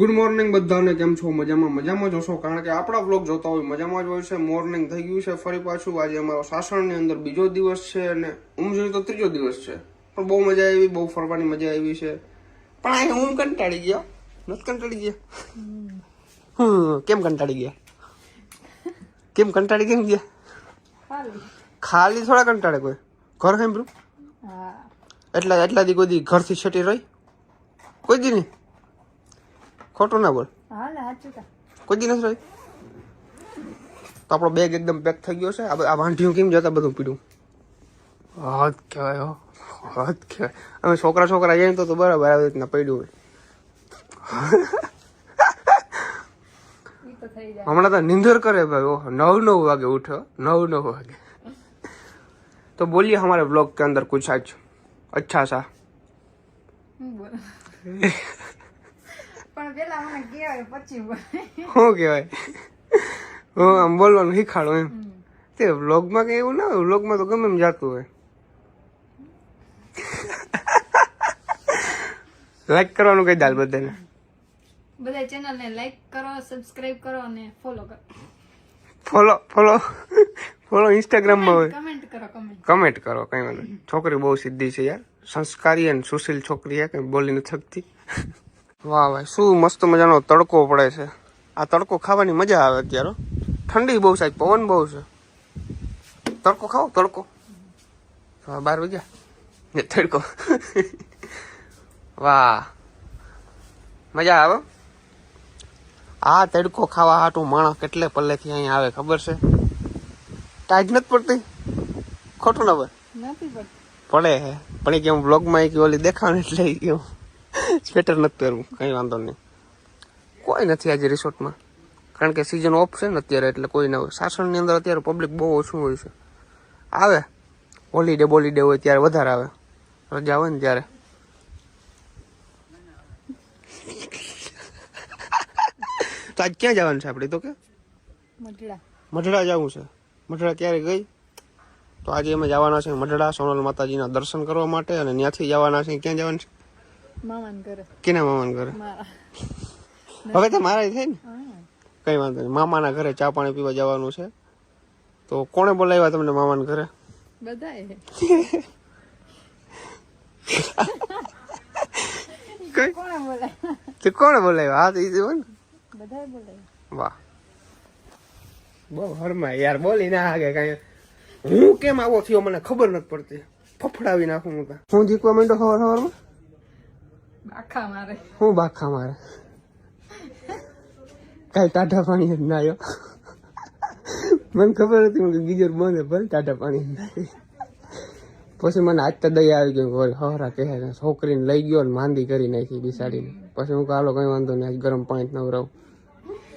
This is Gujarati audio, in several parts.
ગુડ મોર્નિંગ બધાને કેમ છો? મજામાં મજામાં જ હશો? કારણ કે આપણા બ્લોગ જોતા હોય મજામાં જ હોય છે. મોર્નિંગ થઈ ગયું છે ફરી પાછું. આજે અમારો સાસણની અંદર બીજો દિવસ છે અને ઉમજણી તો ત્રીજો દિવસ છે. પણ બહુ મજા આવી બહુ ફરવાની મજા આવી છે. પણ અહીં ઊંઘ કંટાળી ગયો. નથી કંટાળી ગયા? કેમ કંટાળી ગયા? કેમ કંટાળી કેમ ગયા? ખાલી. થોડા કંટાળે કોઈ? ઘર સાંભળ્યું? એટલા એટલા દી કોઈ દી ઘરથી છટી રહી? કોઈ દી નહીં? खोटो ना बोल कोई दिन रही तो आप बेग एकदम पैक थी गए आंटियों के बढ़ू पीड़ू हत कहो हत कह छोकरा छोकरा जाए तो, तो बराबर आ रीतना पड़ू हम नींदर करे भाई ओह नौ नौ वगे उठो नौ नौ वगे तो बोलिए हमारे ब्लॉग के अंदर कुछ आज अच्छा सा હું પેલા મને કહેવાય પછી શું કહેવાય? હું આમ બોલવાનું શીખાડું એમ. તે વ્લોગમાં કઈ એવું ના હોય વ્લોગમાં તો ગમે એમ જાતું હોય. લાઈક કરવાનું કઈ દાલ બધાને. બધા ચેનલ ને લાઈક કરો સબસ્ક્રાઇબ કરો અને ફોલો કરો. ફોલો ફોલો ફોલો ઇન્સ્ટાગ્રામમાં હોય. કમેન્ટ કરો કમેન્ટ કમેન્ટ કરો કઈ વાંધો. છોકરી બહુ સીધી છે યાર. સંસ્કારી અને સુશીલ છોકરી છે કઈ બોલી નથી શકતી. વાહ ભાઈ શું મસ્ત મજાનો તડકો પડે છે. આ તડકો ખાવાની મજા આવે અત્યારે ઠંડી બહુ સાહેબ પવન બહુ છે. તડકો ખાઓ તડકો. બાર વાગ્યા. ને તડકો. વાહ. મજા આવે આ તડકો ખાવા હાટું માણસ કેટલે પલ્લેથી અહીંયા આવે ખબર છે? ટાઈટ નથી પડતી. ખોટું ના નથી પડે પણ એ કેમ હું બ્લોગમાં એક ઓલી દેખાણ એટલે હું સ્વેટર નથી પહેરવું કંઈ વાંધો નહીં. કોઈ નથી આજે રિસોર્ટમાં. કારણ કે સિઝન ઓફ છે ને અત્યારે એટલે કોઈ ના હોય સાસણની અંદર અત્યારે પબ્લિક બહુ ઓછું હોય છે. આવે. હોલીડે બોલીડે હોય ત્યારે વધારે આવે. રજા હોય ને ત્યારે. તો આજ ક્યાં જવાનું છે આપણે તો કે? મટડા મઢડા જવું છે. મઢડા ક્યારે ગઈ? તો આજે અમે જવાના છે મઢડા સોનલ માતાજીના દર્શન કરવા માટે અને ત્યાંથી જવાના છે ક્યાં જવાનું છે? મામાન કરે કેના મામાના ઘરે? હવે તો મારા થાય ને. કઈ વાંધો નહીં. મામાના ઘરે ચા પાણી પીવા જવાનું છે. તો કોણે બોલાવ્યા તમને મામાના ઘરે? બધાએ. કોણે બોલાવ્યા? હા તો ને. બધાએ બોલાય વાહ. બહુ હરમાં યાર બોલી ના આગે કાંઈ. હું કેમ આવો થયો મને ખબર નથી પડતી. ફફડાવી નાખું હું હું જીકવા માંડો ખબર ખબરમાં આખા મારે. હું બાખા મારે? કાંઈ ટાટા પાણી જ ના મને ખબર હતી કે ગીજર બંધ ભલે ટાટા પાણી પછી મને આજ તો દયા આવી ગઈ વળી હવરા કહે છોકરીને લઈ ગયો ને માંદી કરી નાખી બિસાડીને. પછી હું કાલો કઈ વાંધો નહીં, આજ ગરમ પાણી જ નવરાવું.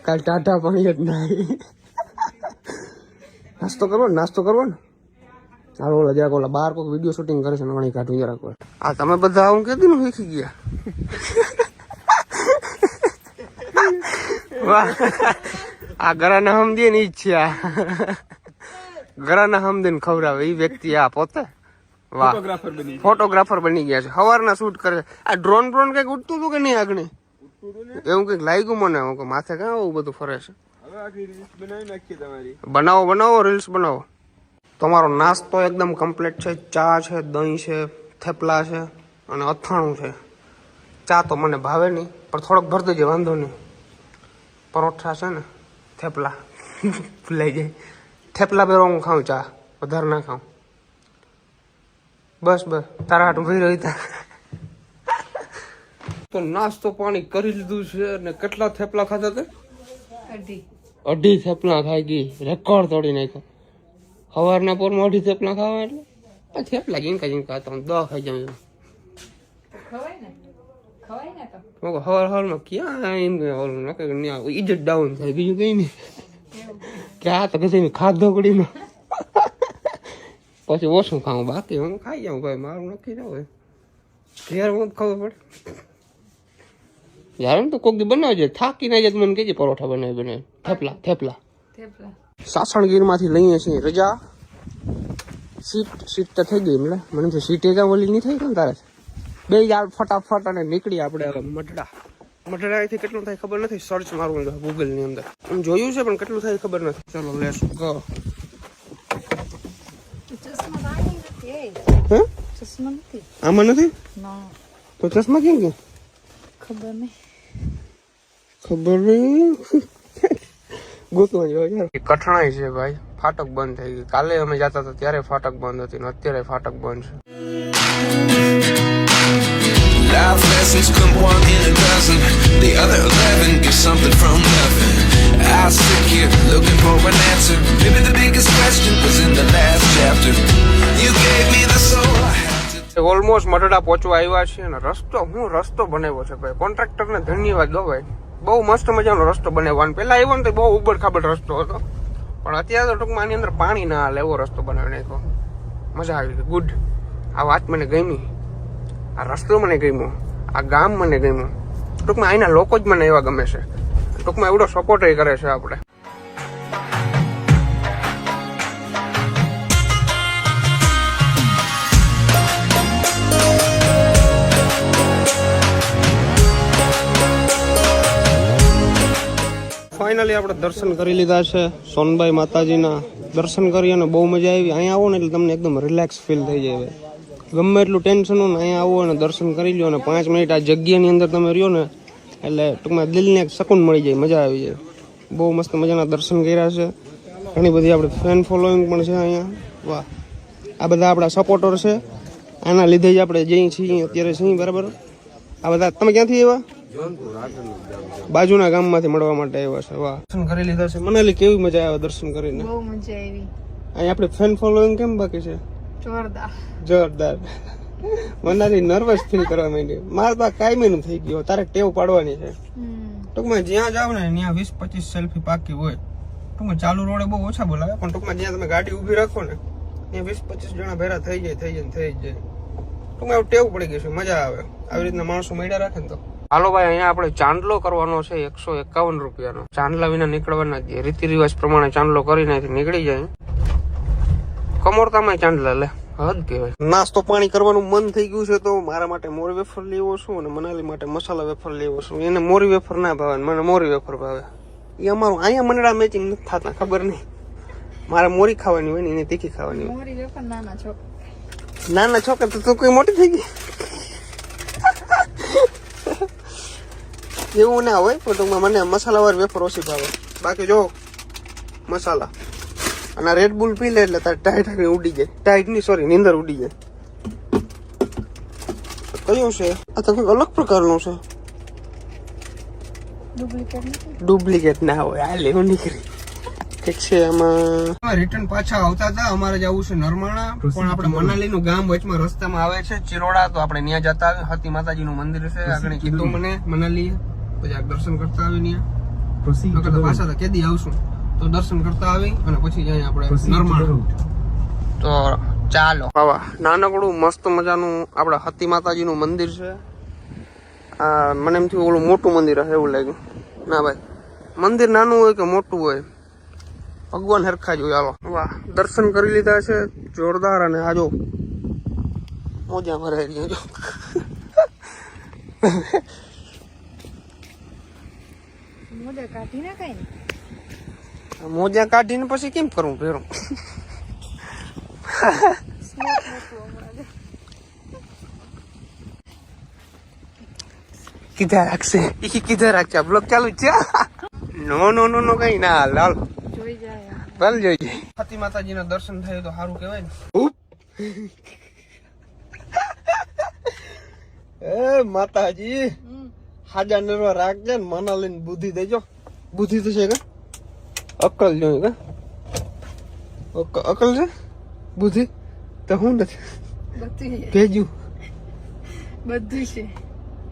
કાલ ટાટા પાણી જ ના નાસ્તો કરવો નાસ્તો કરવો ને? હાલો ઓલા જરાક ઓલા બાર કોક વીડિયો શૂટિંગ કરે છે વણી કાઢું જરાક. આ તમે બધા આવું કીધું ને શીખી ગયા. વાહ. આ ગરાના હમદે ને ઈ આ. ગરાના હમદે ને ખવડાવે એ વ્યક્તિ આ પોતે. વાહ. ફોટોગ્રાફર બની ગયા. છે. સવારના શૂટ કરે છે. આ ડ્રોન ડ્રોન કંઈક ઉડતું હતું કે નહીં આગળ? એવું કંઈક લાગ્યું મને. હું કે માથે ક્યાં આવું બધું ફરે છે? બનાવો બનાવો રીલ્સ બનાવો. તમારો નાસ્તો એકદમ કમ્પ્લીટ છે ચા છે દહીં છે થેપલા છે અને અથાણું છે. ચા તો મને ભાવે નહીં પણ થોડોક ભર દેજે વાંધો નહીં. પરોઠા છે ને થેપલા. ભૂલાઈ જાય. થેપલા પહેરો હું ખાઉં ચા. વધારે ના ખાઉં. બસ બસ. તારા હાટ ભાઈ રહી તા તો નાસ્તો પાણી કરી લીધું છે અને કેટલા થેપલા ખાધા તે? અઢી. અઢી થેપલા ખાઈ ગઈ. રેકોર્ડ તોડી નાખ્યો. સવારના પોરમાં અઢી થેપલા ખાવા એટલે. થેપલા જીંકા જીંકા હતા હું દવા ખાઈ જાઉં હવાર હવારમાં ક્યાં એમ ઓલું નક્કી કે ઇજ્જત ડાઉન થાય બીજું કંઈ નહીં. કે? આ તો કશે ખાધો પડીનો પછી ઓછું ખાવું બાકી હું ખાઈ જાઉં ભાઈ મારું નક્કી ના હોય. ઘેર હું ખબર પડે. યાર તો કોક દી બનાવજે થાકી ના જાય મને કહેજે પરોઠા બનાવી બનાવી. થેપલા થેપલા. થેપલા. સાસણગીરમાંથી લઈએ છીએ રજા. સીટ સીટ તો થઈ ગઈ એટલે મને તો સીટ એક ઓલી નહીં થઈ ગઈ તારે? બે યાર ફટાફટ અને નીકળી આપણે હવે મઢડા. મઢડાઈથી કેટલું થાય ખબર નથી? સર્ચ મારવું ગૂગલની અંદર. આમ જોયું છે પણ કેટલું થાય ખબર નથી. ચલો લેસ ગો આમાં નથી? તો ચશ્મા કેમ કે ખબર નહીં. ખબર નહીં. ગોતવા જેવા યાર કઠણાઈ છે ભાઈ ફાટક બંધ થઈ ગઈ કાલે અમે જતા હતા ત્યારે ફાટક બંધ હતી ને અત્યારે ફાટક બંધ છે Life lessons come one in a dozen. The other eleven get something from nothing. I sit here looking for an answer. Maybe the biggest question was in the last chapter. You gave me the soul I had almost મટડા પહોંચવા આવ્યા છે અને રસ્તો હું રસ્તો બનાવ્યો છે ભાઈ કોન્ટ્રાક્ટરને ધન્યવાદ દો ભાઈ બહુ મસ્ત મજાનો રસ્તો બનાવવાનો. પેલા આવ્યો ને તો બહુ ઉબડ ખાબડ રસ્તો હતો. પણ અત્યારે તો ટૂંકમાં આની અંદર પાણી ના હાલે એવો રસ્તો બનાવી નાખ્યો. મજા આવી ગઈ. ગુડ આ વાત મને ગમી. આ રસ્તો મને ગમ્યો. આ ગામ મને ગમ્યું. ટૂંકમાં અહીંના લોકો જ મને એવા ગમે છે. ટૂંકમાં એવડો સપોર્ટ કરે છે આપણે. ફાઇનલી આપણે દર્શન કરી લીધા છે. સોનબાઈ માતાજીના દર્શન કરી અને બહુ મજા આવી. અહીંયા આવો ને એટલે તમને એકદમ રિલેક્સ ફીલ થઈ જાય ગમે એટલું ટેન્શન હોય ને અહીંયા આવો અને દર્શન કરી લ્યો અને પાંચ મિનિટ આ જગ્યાની અંદર તમે રહ્યો ને એટલે ટૂંકમાં દિલને એક શકૂન મળી જાય, મજા આવી જાય. બહુ મસ્ત મજાના દર્શન કર્યા છે. ઘણી બધી આપણે ફેન ફોલોઈંગ પણ છે અહીંયા. વાહ. આ બધા આપણા સપોર્ટર છે. આના લીધે જ આપણે જઈએ છીએ, અત્યારે છીએ, બરાબર? આ બધા, તમે ક્યાંથી આવ્યા? બાજુના ગામમાંથી મળવા માટે આવ્યા છે વાહ. દર્શન કરી લીધા છે. મનાલી કેવી મજા આવે દર્શન કરીને? બહુ મજા આવી. અહીં આપણે ફેન ફોલોઈંગ કેમ બાકી છે? જોરદાર. જોરદાર. મનાલી નર્વસ ફીલ કરવા માંડી મારે તો આ કાયમીનું થઈ ગયો. તારે ટેવ પાડવાની છે. ટૂંકમાં જ્યાં જાવ ને ત્યાં વીસ પચીસ સેલ્ફી પાકી હોય. ટૂંકમાં ચાલુ રોડે બહુ ઓછા બોલાવે પણ ટૂંકમાં જ્યાં તમે ગાડી ઊભી રાખો ને ત્યાં વીસ પચીસ જણા ભેરા થઈ જાય થઈ જાય થઈ જાય. ટૂંકમાં એવું ટેવ પડી ગયું છે. મજા આવે. આવી રીતના માણસો મળ્યા રાખે ને તો. હાલો ભાઈ અહીંયા આપણે ચાંદલો કરવાનો છે એકસો એકાવન રૂપિયાનો. ચાંદલા વિના નીકળવાના જ રીતિ રિવાજ પ્રમાણે ચાંદલો કરીને નીકળી જાય. કમોરતામાં ચાંદલા લે હદ કહેવાય. નાસ્તો પાણી કરવાનું મન થઈ ગયું છે તો મારા માટે મોરી વેફર લેવો છું અને મનાલી માટે મસાલા વેફર લેવો છું. એને મોરી વેફર ના ભાવે મને મોરી વેફર ભાવે. એ અમારું અહીંયા મનડા મેચિંગ નથી થતા ખબર નહીં. મારે મોરી ખાવાની હોય ને એને તીખી ખાવાની હોય. નાના છોકરા તો તું કોઈ મોટી થઈ ગઈ? એવું ના હોય પણ ટૂંકમાં મને મસાલાવાર વેફર ઓછી ભાવે. બાકી જો મસાલા. અને રેડ બુલ પી લે એટલે તારે ટાઈટ ઉડી જાય. ટાઈટની સોરી નીંદર ઉડી જાય. કયું છે? આ તો કંઈક અલગ પ્રકારનું છે. ડુપ્લિકેટ ના હોય આ લેવું નીકળી. ઠીક છે એમાં રિટર્ન પાછા આવતા હતા. અમારે જવું છે નરમાણા. પણ આપણે મનાલી નું ગામ વચમાં રસ્તામાં આવે છે. ચિરોડા તો આપણે ત્યાં જતા આવે હતી માતાજી નું મંદિર છે. આગળ કીધું મને મનાલી પછી આ દર્શન કરતા આવી ત્યાં પાછા તો કેદી આવશું. તો દર્શન કરતા આવી અને પછી જાય આપણે નરમાણા તો ચાલો. બાબા નાનકડું મસ્ત મજાનું આપણા હતી માતાજી નું મંદિર છે. આ મને એમ થયું ઓલું મોટું મંદિર હશે એવું લાગ્યું. ના ભાઈ મંદિર નાનું હોય કે મોટું હોય? ભગવાન હરખા જોઈ હાલો. વાહ દર્શન કરી લીધા છે જોરદાર અને આજો મોજા ભરાઈ રહ્યા જો. મોઢે કાઢી નાખાય ને. મોજા કાઢીને પછી કેમ કરવું ભેરું? કીધા રાખશે. ઈ કીધા રાખશે. બ્લોક ચાલુ જ છે. નો નો નો નો કઈ ના લાલ હાલ. જોઈ જાય ભલ જોઈએ સતી માતાજીના દર્શન થાય તો સારું કહેવાય ને. એ માતાજી. હાજા નરવા રાખજે ને મના લઈને બુદ્ધિ દેજો બુદ્ધિ તો છે કે? અકલ જોઈએ કે? અક- અકલ છે? બુદ્ધિ? તો હું નથી. ભેજ્યું બધું છે.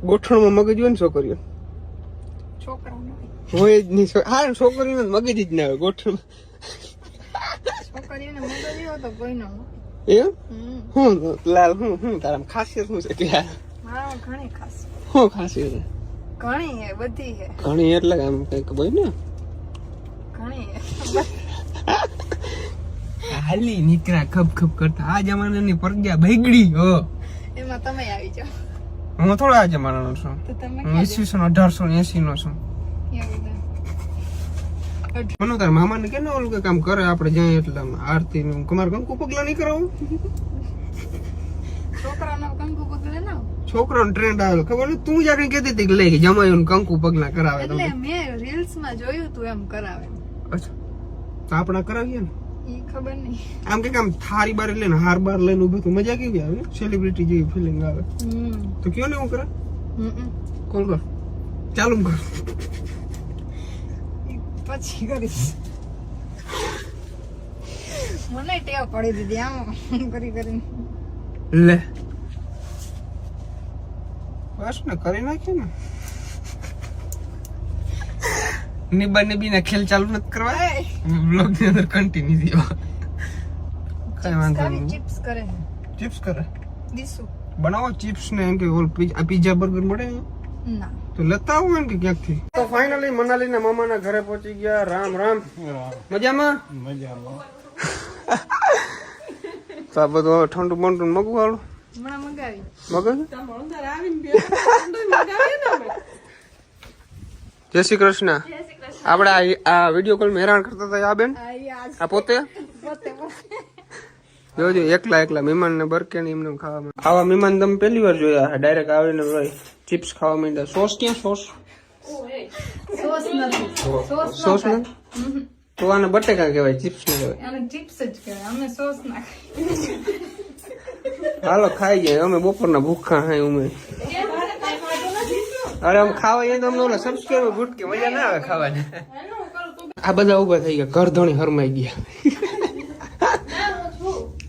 ગોઠણમાં મગજ હોય ને છોકરીઓ. હોય. જ નહીં. હા છોકરીઓ મગજ જ ના આવે ગોઠણ. છોકરીઓને એમ? હું લાલ હું હું તારા ખાસિયત શું છે? કે હા ઘણી ખાસ શું ખાસિયત છે? ઘણી હે બધી હે. ઘણી એટલે આમ કંઈક ભાઈ ને. ઘણી હે. હાલી નીકળ્યા ખપ ખપ કરતા. આ જમાનાની પ્રજ્ઞા બગડી હો. એમાં તમે આવી જાઓ. હું થોડો આ જમાનાનો છું. તો તમે હું ઈસવીસન અઢારસો એસી નો છું. મને તારા મામાને કે ને ઓલું કે કામ કરે? આપણે જાય એટલે આરતી નું કમાર કંકુ પગલા નહીં કરાવું છોકરાનો કંકુ પગલે ના છોકરાનો ટ્રેન્ડ આવેલો. ખબર નહીં? તું જાણે કહેતી હતી કે લઈ જમાયું કંકુ પગલા કરાવે એટલે મેં રીલ્સમાં જોયું તું એમ કરાવે. અચ્છા. તો આપણા કરાવીએ ને? ઈ ખબર નહીં. આમ કે આમ થારી બાર લઈને હાર બાર લઈને તો મજા કેવી આવે? સેલિબ્રિટી જેવી ફિલિંગ આવે. હમ. તો કયો ને હું કરે? હમ. કોલ કર. ચાલુ કર. પછી કરીશ. મને ટેવ પડી દીધી. આમ કરી કરીને. લે. બસ ને કરી નાખ્યું ને. નિબા નિબી ના ખેલ ચાલુ નથી કરવા બ્લોગની અંદર કન્ટિન્યુ થયો. કઈ વાંધો નહીં. ચિપ્સ કરે. ચિપ્સ કરે? દીસુ બનાવો ચિપ્સ ને એમ કે ઓલ પીઝા બર્ગર મળે ના. તો લેતા આવું એમ કે ક્યાંકથી? તો ફાઇનલી મનાલી ના મામાના ઘરે પહોંચી ગયા. રામ રામ. મજામાં? તો આ બધું ઠંડુ બંડુ મગવાળું હમણાં મંગાવી. મગજ? જય શ્રી કૃષ્ણ. આપણે આ આ વીડિયો કોલ હેરાન કરતા હતા આ બેન? આ પોતે? પોતે જોજો એકલા એકલા મહેમાન ને બરકે ને એમને ખાવા આવા મહેમાન તમે પહેલી વાર જોયા ડાયરેક્ટ આવીને ભાઈ ચિપ્સ ખાવા માંડ્યા. સોસ ક્યાં સોસ સોસ નથી. સોસ સોસ તો આને બટેકા કહેવાય ચિપ્સ ને કહેવાય. ચિપ્સ જ કહેવાય. અમે સોસ ના હાલો ખાઈ જાય. અમે બપોરના ભૂખા હાય ઉમે. અરે આમ ખાવા તો અમને ઓલા સબસ્ક્રાઈબર ગુટકે મજા ના આવે ખાવાની. આ બધા ઊભા થઈ ગયા ઘર ધણી હરમાઈ ગયા.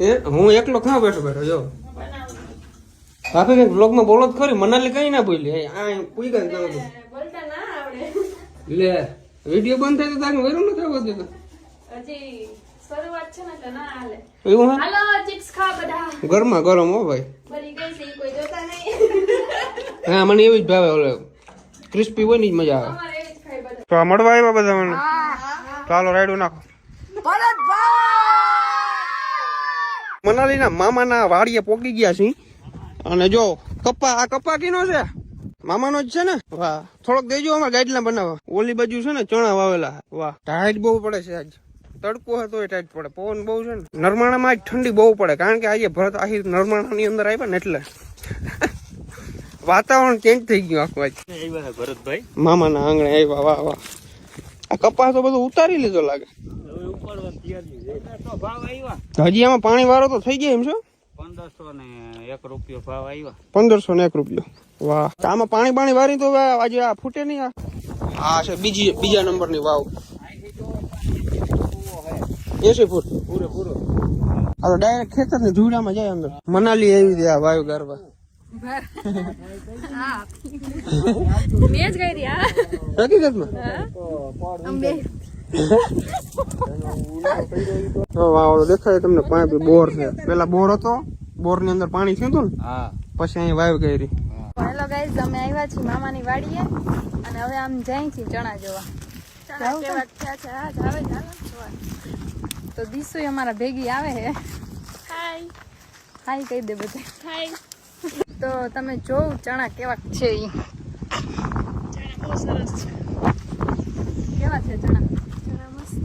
એ હું એકલો ખા બેઠો બેઠો જો. આપે કઈ બ્લોગમાં બોલો જ ખરી મનાલી કઈ ના બોલી. આ પૂઈ ગયા તમે. લે વીડિયો બંધ થાય તો તારે વેરું નથી આવવા દેતો. હજી શરૂઆત છે ને એટલે ના હાલે. એવું હા? હાલો ચિપ્સ ખા બધા. ગરમા ગરમ હો ભાઈ. બરી ગઈ છે કોઈ જોતા નહીં. હા મને એવું જ ભાવે ઓલે ક્રિસ્પી હોય ને જ મજા આવે. અમારે એવી જ ખાઈ બધા. તો આ મળવા આવ્યા બધા મને? ચાલો રાઈડું નાખો. મનાલીના મામાના વાડીએ પોકી ગયા છે અને જો કપા આ કપા કીનો છે? મામાનો જ છે ને? વાહ. થોડોક દેજો અમારે ગાઈડલા બનાવવા ઓલી બાજુ છે ને ચણા વાવેલા. વાહ. ટાઈટ બહુ પડે છે આજ. તડકો હતો એ ટાઈટ પડે. પવન બહુ છે ને. નરમાણામાં આજ ઠંડી બહુ પડે. કારણ કે આજે ભરત આહી નરમાણાની અંદર આવ્યા ને એટલે વાતાવરણ ચેન્જ થઈ ગયું આખું આજ. ભરતભાઈ. મામાના આંગણે આવ્યા વાહ વાહ. આ કપાસ તો બધું ઉતારી લીધો લાગે. હવે ઉપાડવાનું તૈયારી તો ભાવ આવ્યા. હજી આમાં પાણી વાળો તો થઈ ગયા એમ છો? પંદરસો ને એક રૂપિયો ભાવ આવ્યા. પંદરસો ને એક રૂપિયો. વાહ. આમાં પાણી પાણી વાળી તો આજે આ ફૂટે નહીં આ. આ છે બીજી બીજા નંબરની વાવ. એસી ફૂટ. પૂરો પૂરો આ તો ડાયરેક્ટ ખેતર ને જુડામાં જાય અંદર. મનાલી આવી દે આ વાયુ ગરબા દેખાય તમને પાણી બોર છે. પેલા બોર હતો બોરની અંદર પાણી થયું ને પછી અહીં વાયુ કરી. હેલો ગાઈઝ અમે આવ્યા છીએ મામાની વાડીએ અને હવે આમ જાય છીએ ચણા જોવા. તો દીસુ અમારા ભેગી આવે હે. હાય. હાય કહી દે બધે. હાય. તો તમે જોઉં ચણા કેવા છે ઈ. ચણા બહુ સરસ છે. કેવા છે ચણા? ચણા મસ્ત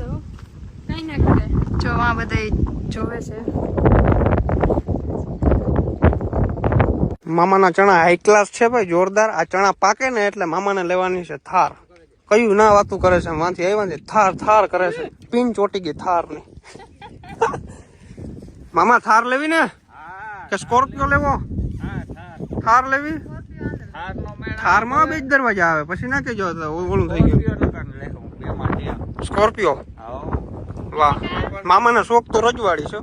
કઈ ના કરે જો આ બધા જોવે છે. મામાના ચણા હાઈ ક્લાસ છે ભાઈ જોરદાર. આ ચણા પાકે ને એટલે મામાને લેવાની છે થાર. કયું ના વાતું કરે છે વાંથી આવ્યા ને થાર થાર કરે છે. પિન ચોટી ગઈ થારની મામા થાર લેવી ને? કે સ્કોર્પિયો લેવો? હા થાર. થાર લેવી? થાર નો માં બે જ દરવાજા આવે પછી ના કેજો તો ઓલું થઈ ગયું. સ્કોર્પિયો? વાહ વાહ. મામાના શોખ તો રજવાડી છે.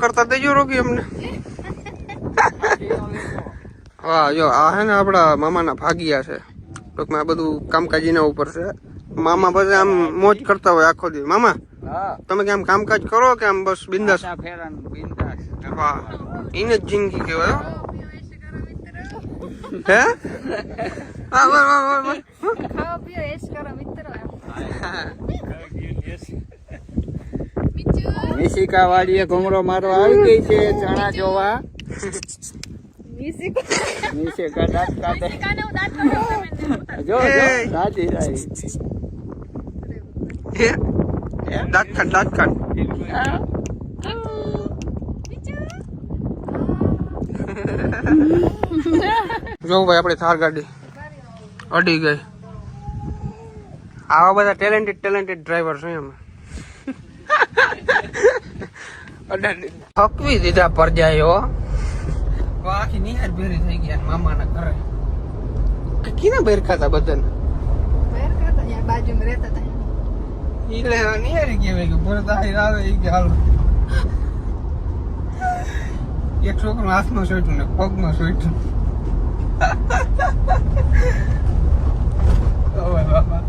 કરતા દેજો રોગી અમને. હા જો આ હે ને આપણા મામાના ભાગિયા છે. ટૂંકમાં આ બધું કામકાજીના ઉપર છે. મામા પછી આમ મોજ કરતા હોય આખો દી. મામા તમે કે આમ કામકાજ કરો કે આમ બસ બિંદાસ? વાહ એને જ જિંદગી કહેવાય હે. હા? બસ બસ પીઓ એશ કરો મિત્રો. મિત્રો નિશિકા વાડીએ ઘુમરો મારવા આવી ગઈ છે ચણા જોવા. નિશિકા દાંત કાઢે. જો જો સાચી સાચી એ દાંત ખાટ દાંત ખાટ જો ભાઈ આપણી થાર ગાડી અડી ગઈ. આવા બધા ટેલેન્ટેડ ટેલેન્ટેડ ડ્રાઈવર છે એમ. થકવી દીધા પરજાયો આખી નિહાર ભેરી થઈ ગયા મામાના ઘરે. કીના બેર ખાતા બધાને? બાજુમાં રહેતા હતા. ઈલે નિહારી ગયા કે પરત આઈ આવે ઈ કે હાલો. એક છોકરો હાથમાં સોઈટું ને પગમાં બાબા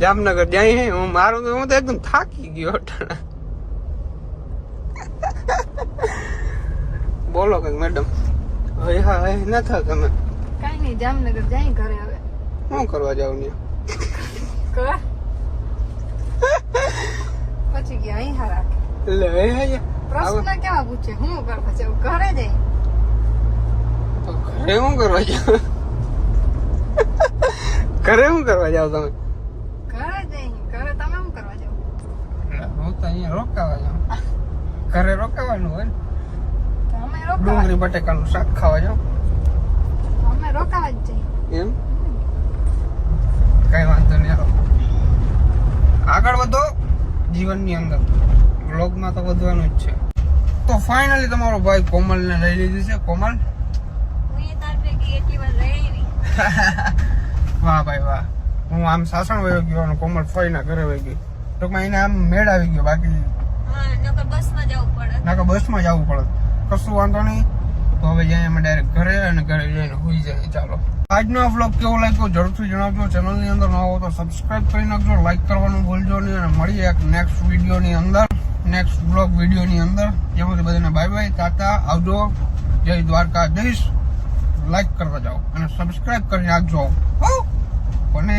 જામનગર જાય હું મારું તો હું તો એકદમ થાકી ગયો અટાણે. બોલો કઈ મેડમ હવે હા હવે ના થા તમે કાંઈ નહીં જામનગર જાય ઘરે હવે. શું કરવા જાવ ને પછી ગયા અહીં હારા હવે હે પ્રશ્ન કેવા પૂછે? હું કરવા જાવ ઘરે જઈ. તો ઘરે શું કરવા જાવ ઘરે શું કરવા જાવ તમે? ઘરે જઈ ઘરે તમે શું કરવા જાવ હું તો અહીંયા રોકાવા જાઉં. ઘરે રોકાવાનું હોય ને. ડુંગળી બટેકાનું શાક ખાવા જાવ અમે રોકાવા જ જઈએ. એમ? કઈ વાંધો નહીં આવો આગળ વધો જીવનની અંદર. બ્લોગમાં તો વધવાનું જ છે. તો ફાઇનલી તમારો ભાઈ કોમલને લઈ લીધી છે. કોમલ? વાહ ભાઈ વાહ. હું આમ સાસણ વયો ગયો અને કોમલ ફઈના ઘરે વહી ગઈ ટૂંકમાં એને આમ મેળ આવી ગયો બાકી. નકર બસમાં જવું પડે. નાકે બસમાં જવું પડે. કશું વાંધો નહીં. તો હવે જઈએ અમે ડાયરેક્ટ ઘરે અને ઘરે જઈને હોઈ જાય. ચાલો. આજનો આ વ્લોગ કેવો લાગ્યો જરૂરથી જણાવજો. ચેનલની અંદર ન હો તો સબસ્ક્રાઇબ કરી નાખજો. લાઈક કરવાનું ભૂલજો નહીં અને મળીએ એક નેક્સ્ટ વિડીયોની અંદર. નેક્સ્ટ બ્લોગ વિડીયોની અંદર. સુધી બધાને બાય બાય તાતા આવજો. જય દ્વારકાધીશ. લાઈક કરવા જાઓ અને સબસ્ક્રાઇબ કરી નાખજો હો! કોને?